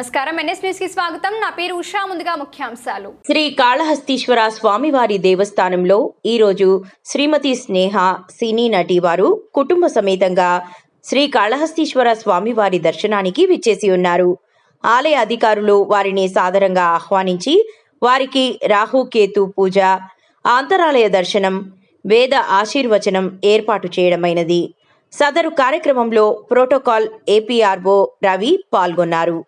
నమస్కారం. ఎన్ఎస్కి స్వాగతం. నా పేరు ఉషా. ముందుగా ముఖ్యాంశాలు. శ్రీ కాళహస్తీశ్వర స్వామివారి దేవస్థానంలో ఈరోజు శ్రీమతి స్నేహ సినీ నటి వారు కుటుంబ సమేతంగా శ్రీ కాళహస్తీశ్వర స్వామివారి దర్శనానికి విచ్చేసి ఉన్నారు. ఆలయ అధికారులు వారిని సాదరంగా ఆహ్వానించి వారికి రాహుకేతు పూజ ఆంతరాలయ దర్శనం వేద ఆశీర్వచనం ఏర్పాటు చేయడమైనది. సదరు కార్యక్రమంలో ప్రోటోకాల్ ఏపీఆర్ఓ రవి పాల్గొన్నారు.